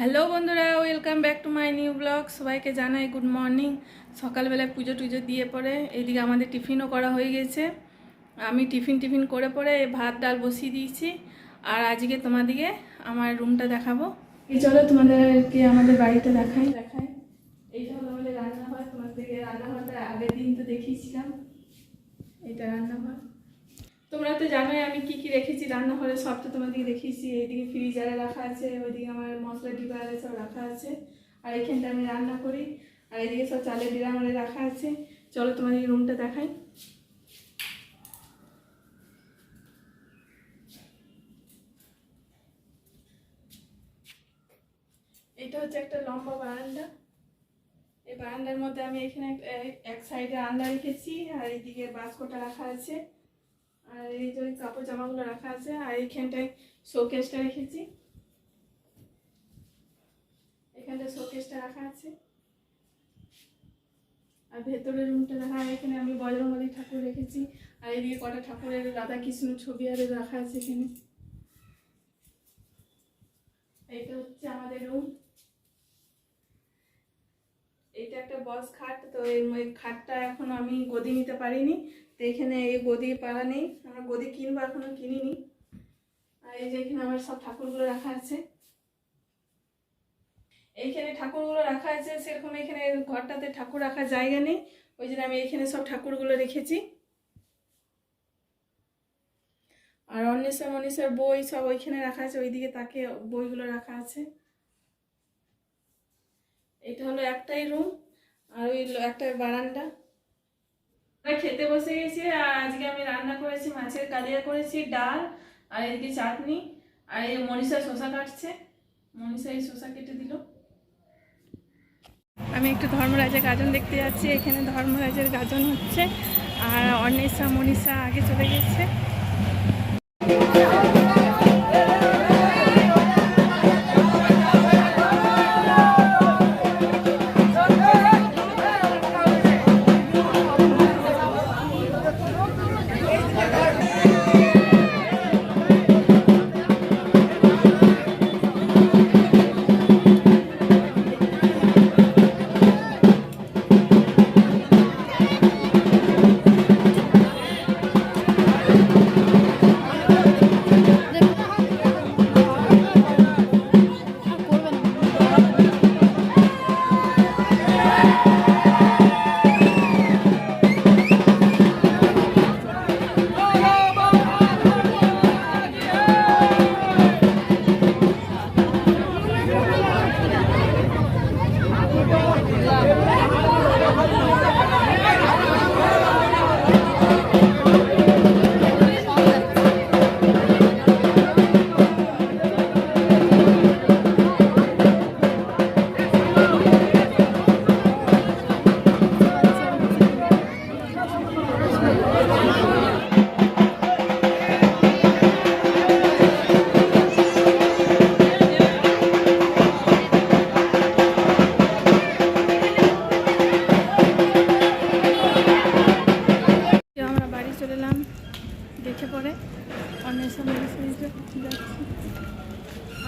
Hello বন্ধুরা, welcome back to my new blog. সবাইকে জানাই গুড মর্নিং। সকালবেলায় পুজো টুজো দিয়ে পরে এইদিকে আমাদের টিফিনও করা হয়ে গেছে। আমি টিফিন টিফিন করে পরে ভাত, ডাল বসিয়ে দিয়েছি। আর আজকে তোমাদিকে আমার রুমটা দেখাবো। এই চলো তোমাদেরকে আমাদের বাড়িতে দেখাই। দেখাই। এইটা হলো আমাদের রান্নাঘর। তোমাদেরকে রান্নাঘরটা আগের দিন তো দেখিয়েছিলাম। এটা রান্নাঘর। তোমরা তো জানোই আমি কি কি রেখেছি রান্নাঘরে সব তো তোমাদেরকে দেখিয়েছি। এইদিকে ফ্রিজারে রাখা আছে, ওইদিকে আমার মশলা ডিবা আরে সব রাখা আছে। আর এখানটা আমি রান্না করি, আর এদিকে সব চালের ডিরা আমাদের রাখা আছে। চলো তোমাদের রুমটা দেখাই। এটা হচ্ছে একটা লম্বা বারান্দা। এই বারান্দার মধ্যে আমি এখানে এক- সাইডে আলনা রেখেছি, আর এইদিকে বাস্কটা রাখা আছে। আর এই যে কাপড় জামাগুলো রাখা আছে, আর এইখানটায় শোকেসটা রেখেছি। এখানটায় শোকেসটা রাখা আছে। আর ভেতরের রুমটা দেখা এখানে আমি বজরঙ্গলী ঠাকুর রেখেছি। আর এদিকে কটা ঠাকুরের রাধা কৃষ্ণ ছবি আর রাখা আছে এখানে। এইটা হচ্ছে আমাদের রুম বস খাট, তো এই খাটটা এখন আমি গদি নিতে পারিনি। তো এখানে এই গদি পাড়া নেই, আমরা গদি কিনবো এখনও, কিনিনি। আর এই যে এখানে আমার সব ঠাকুরগুলো রাখা আছে। এইখানে ঠাকুরগুলো রাখা আছে, সেরকম এখানে ঘরটাতে ঠাকুর রাখার জায়গা নেই। ওই জন্য আমি এখানে সব ঠাকুরগুলো রেখেছি। আর অন্বেষা, মনীষার বই সব ওইখানে রাখা আছে, ওইদিকে তাকে বইগুলো রাখা আছে। এটা হলো একটাই রুম ওই একটা বারান্দা। আমরা খেতে বসে গেছি আর আজকে আমি রান্না করেছি মাছের কালিয়া করেছি ডাল আর এদিকে চাটনি আর এই মনীষা শশা কাটছে। মনীষা এই শশা কেটে দিল। আমি একটু ধর্মরাজের গাজন দেখতে যাচ্ছি এখানে ধর্মরাজের গাজন হচ্ছে আর অন্বেষা মনীষা আগে চলে গেছে।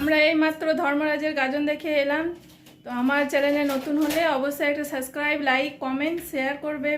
আমরা এই মাত্র ধর্মরাজের গাজন দেখে এলাম। তো আমার চ্যানেলে নতুন হলে অবশ্যই একটা সাবস্ক্রাইব লাইক কমেন্ট শেয়ার করবে।